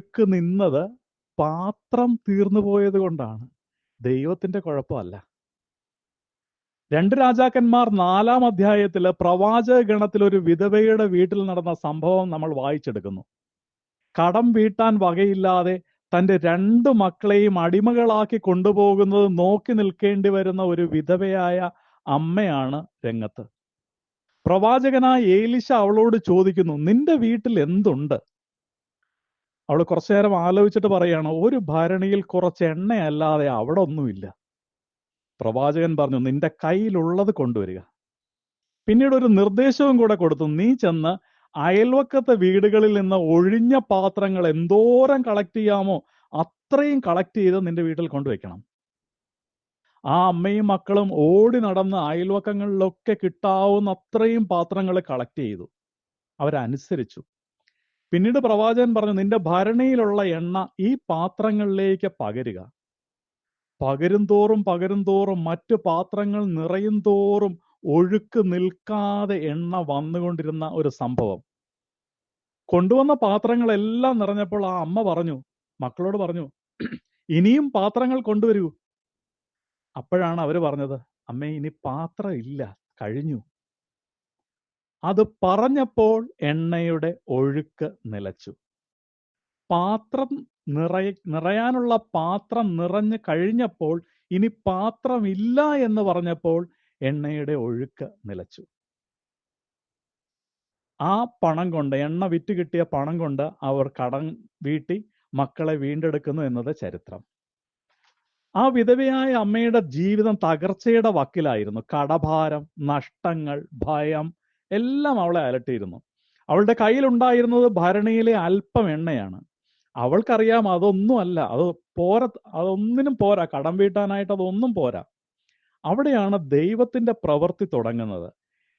വരുന്നത് പാത്രം തീർന്നു പോയത് കൊണ്ടാണ്. ദൈവത്തിന്റെ കുഴപ്പമല്ല. രണ്ട് രാജാക്കന്മാർ നാലാം അധ്യായത്തിൽ പ്രവാചക ഗണത്തിൽ ഒരു വിധവയുടെ വീട്ടിൽ നടന്ന സംഭവം നമ്മൾ വായിച്ചെടുക്കുന്നു. കടം വീട്ടാൻ വകയില്ലാതെ തന്റെ രണ്ട് മക്കളെയും അടിമകളാക്കി കൊണ്ടുപോകുന്നത് നോക്കി നിൽക്കേണ്ടി വരുന്ന ഒരു വിധവയായ അമ്മയാണ് രംഗത്ത്. പ്രവാചകനായ ഏലിശ അവളോട് ചോദിക്കുന്നു നിന്റെ വീട്ടിൽ എന്തുണ്ട്? അവൾ കുറച്ചു നേരം ആലോചിച്ചിട്ട് പറയാണ് ഒരു ഭരണിയിൽ കുറച്ച് എണ്ണയല്ലാതെ അവിടെ ഒന്നുമില്ല പ്രവാചകൻ പറഞ്ഞു നിന്റെ കയ്യിലുള്ളത് കൊണ്ടുവരിക. പിന്നീട് ഒരു നിർദ്ദേശവും കൂടെ കൊടുത്തു നീ ചെന്ന് അയൽവക്കത്തെ വീടുകളിൽ നിന്ന് ഒഴിഞ്ഞ പാത്രങ്ങൾ എന്തോരം കളക്ട് ചെയ്യാമോ അത്രയും കളക്ട് ചെയ്ത് നിന്റെ വീട്ടിൽ കൊണ്ടുവയ്ക്കണം. ആ അമ്മയും മക്കളും ഓടി നടന്ന് അയൽവക്കങ്ങളിലൊക്കെ കിട്ടാവുന്ന അത്രയും പാത്രങ്ങൾ കളക്ട് ചെയ്തു. അവരനുസരിച്ചു. പിന്നീട് പ്രവാചകൻ പറഞ്ഞു നിന്റെ ഭരണിയിലുള്ള എണ്ണ ഈ പാത്രങ്ങളിലേക്ക് പകരുക. പകരും തോറും പകരും തോറും മറ്റു പാത്രങ്ങൾ നിറയും തോറും ഒഴുക്ക് നിൽക്കാതെ എണ്ണ വന്നുകൊണ്ടിരുന്ന ഒരു സംഭവം. കൊണ്ടുവന്ന പാത്രങ്ങളെല്ലാം നിറഞ്ഞപ്പോൾ ആ അമ്മ പറഞ്ഞു മക്കളോട് പറഞ്ഞു ഇനിയും പാത്രങ്ങൾ കൊണ്ടുവരൂ. അപ്പോഴാണ് അവർ പറഞ്ഞത് അമ്മേ ഇനി പാത്രം ഇല്ല കഴിഞ്ഞു. അത് പറഞ്ഞപ്പോൾ എണ്ണയുടെ ഒഴുക്ക് നിലച്ചു. പാത്രം നിറയ നിറയാനുള്ള പാത്രം നിറഞ്ഞു കഴിഞ്ഞപ്പോൾ ഇനി പാത്രമില്ല എന്ന് പറഞ്ഞപ്പോൾ എണ്ണയുടെ ഒഴുക്ക് നിലച്ചു. ആ പണം കൊണ്ട് എണ്ണ വിറ്റ് കിട്ടിയ പണം കൊണ്ട് അവർ കടം വീട്ടി മക്കളെ വീണ്ടെടുക്കുന്നു എന്നത് ചരിത്രം. ആ വിധവയായ അമ്മയുടെ ജീവിതം തകർച്ചയുടെ വക്കിലായിരുന്നു. കടഭാരം നഷ്ടങ്ങൾ ഭയം എല്ലാം അവളെ അലട്ടിയിരുന്നു. അവളുടെ കയ്യിലുണ്ടായിരുന്നത് ഭരണിയിലെ അല്പം എണ്ണയാണ്. അവൾക്കറിയാം അതൊന്നുമല്ല അത് പോര അതൊന്നിനും പോരാ കടം വീട്ടാനായിട്ട് അതൊന്നും പോരാ. അവിടെയാണ് ദൈവത്തിന്റെ പ്രവൃത്തി തുടങ്ങുന്നത്.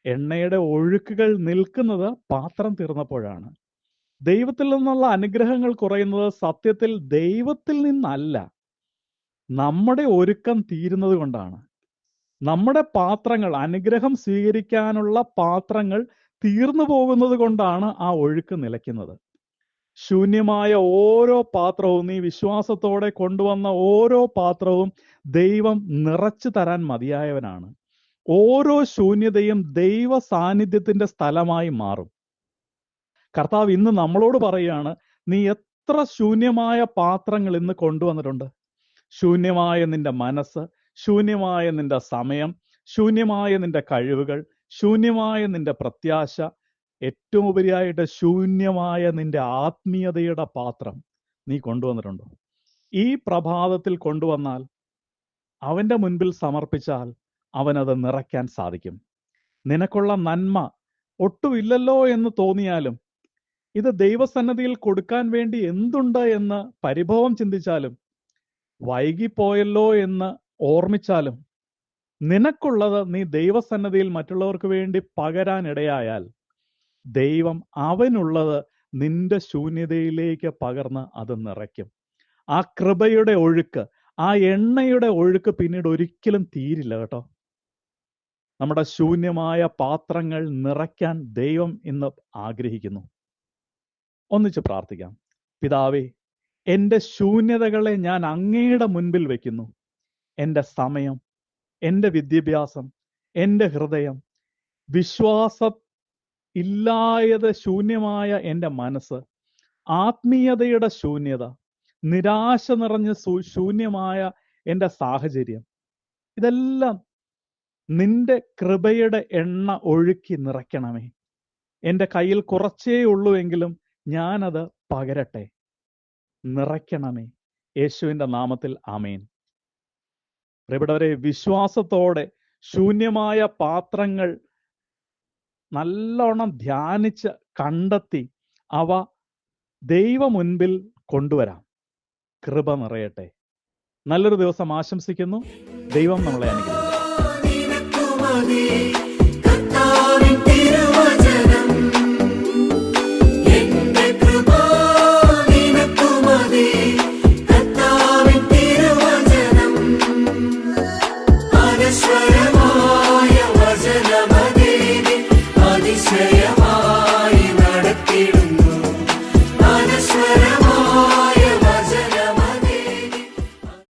എണ്ണയുടെ ഒഴുക്കുകൾ നിൽക്കുന്നത് പാത്രം തീർന്നപ്പോഴാണ്. ദൈവത്തിൽ നിന്നുള്ള അനുഗ്രഹങ്ങൾ കുറയുന്നത് സത്യത്തിൽ ദൈവത്തിൽ നിന്നല്ല നമ്മുടെ ഒരുക്കം തീരുന്നത് കൊണ്ടാണ്. നമ്മുടെ പാത്രങ്ങൾ അനുഗ്രഹം സ്വീകരിക്കാനുള്ള പാത്രങ്ങൾ തീർന്നു പോകുന്നത് കൊണ്ടാണ് ആ ഒഴുക്ക് നിലയ്ക്കുന്നത്. ശൂന്യമായ ഓരോ പാത്രവും നീ വിശ്വാസത്തോടെ കൊണ്ടുവന്ന ഓരോ പാത്രവും ദൈവം നിറച്ചു തരാൻ മതിയായവനാണ്. ഓരോ ശൂന്യതയും ദൈവ സാന്നിധ്യത്തിന്റെ സ്ഥലമായി മാറും. കർത്താവ് ഇന്ന് നമ്മളോട് പറയുകയാണ് നീ എത്ര ശൂന്യമായ പാത്രങ്ങൾ ഇന്ന് കൊണ്ടുവന്നിട്ടുണ്ട്? ശൂന്യമായ നിന്റെ മനസ്സ് ശൂന്യമായ നിന്റെ സമയം ശൂന്യമായ നിന്റെ കഴിവുകൾ ശൂന്യമായ നിന്റെ പ്രത്യാശ ഏറ്റവും ഉപരിയായിട്ട് ശൂന്യമായ നിന്റെ ആത്മീയതയുടെ പാത്രം നീ കൊണ്ടുവന്നിട്ടുണ്ടോ? ഈ പ്രഭാതത്തിൽ കൊണ്ടുവന്നാൽ അവന്റെ മുൻപിൽ സമർപ്പിച്ചാൽ അവനത് നിറയ്ക്കാൻ സാധിക്കും. നിനക്കുള്ള നന്മ ഒട്ടുമില്ലല്ലോ എന്ന് തോന്നിയാലും ഇത് ദൈവസന്നദ്ധിയിൽ കൊടുക്കാൻ വേണ്ടി എന്തുണ്ട് എന്ന് പരിഭവം ചിന്തിച്ചാലും വൈകിപ്പോയല്ലോ എന്ന് ഓർമ്മിച്ചാലും നിനക്കുള്ളത് നീ ദൈവസന്നദ്ധിയിൽ മറ്റുള്ളവർക്ക് വേണ്ടി പകരാനിടയായാൽ ദൈവം അവനുള്ളത് നിന്റെ ശൂന്യതയിലേക്ക് പകർന്ന് അത് നിറയ്ക്കും. ആ കൃപയുടെ ഒഴുക്ക് ആ എണ്ണയുടെ ഒഴുക്ക് പിന്നീട് ഒരിക്കലും തീരില്ല കേട്ടോ. നമ്മുടെ ശൂന്യമായ പാത്രങ്ങൾ നിറയ്ക്കാൻ ദൈവം ഇന്ന് ആഗ്രഹിക്കുന്നു. ഒന്നിച്ച് പ്രാർത്ഥിക്കാം. പിതാവേ എന്റെ ശൂന്യതകളെ ഞാൻ അങ്ങയുടെ മുൻപിൽ വെക്കുന്നു. എന്റെ സമയം എന്റെ വിദ്യാഭ്യാസം എന്റെ ഹൃദയം വിശ്വാസം ഇല്ലായത് ശൂന്യമായ എന്റെ മനസ്സ് ആത്മീയതയുടെ ശൂന്യത നിരാശ നിറഞ്ഞ ശൂന്യമായ എന്റെ സാഹചര്യം. ഇതെല്ലാം നിന്റെ കൃപയുടെ എണ്ണ ഒഴുക്കി നിറയ്ക്കണമേ. എന്റെ കയ്യിൽ കുറച്ചേ ഉള്ളൂ എങ്കിലും ഞാനത് പകരട്ടെ. നിറയ്ക്കണമേ. യേശുവിന്റെ നാമത്തിൽ ആമേൻ. പ്രിയപ്പെട്ടവരെ വിശ്വാസത്തോടെ ശൂന്യമായ പാത്രങ്ങൾ നല്ലോണം ധ്യാനിച്ച് കണ്ടെത്തി അവ ദൈവ മുൻപിൽ കൊണ്ടുവരാം. കൃപ നിറയട്ടെ. നല്ലൊരു ദിവസം ആശംസിക്കുന്നു. ദൈവം നമ്മളെ അനുഗ്രഹിക്കും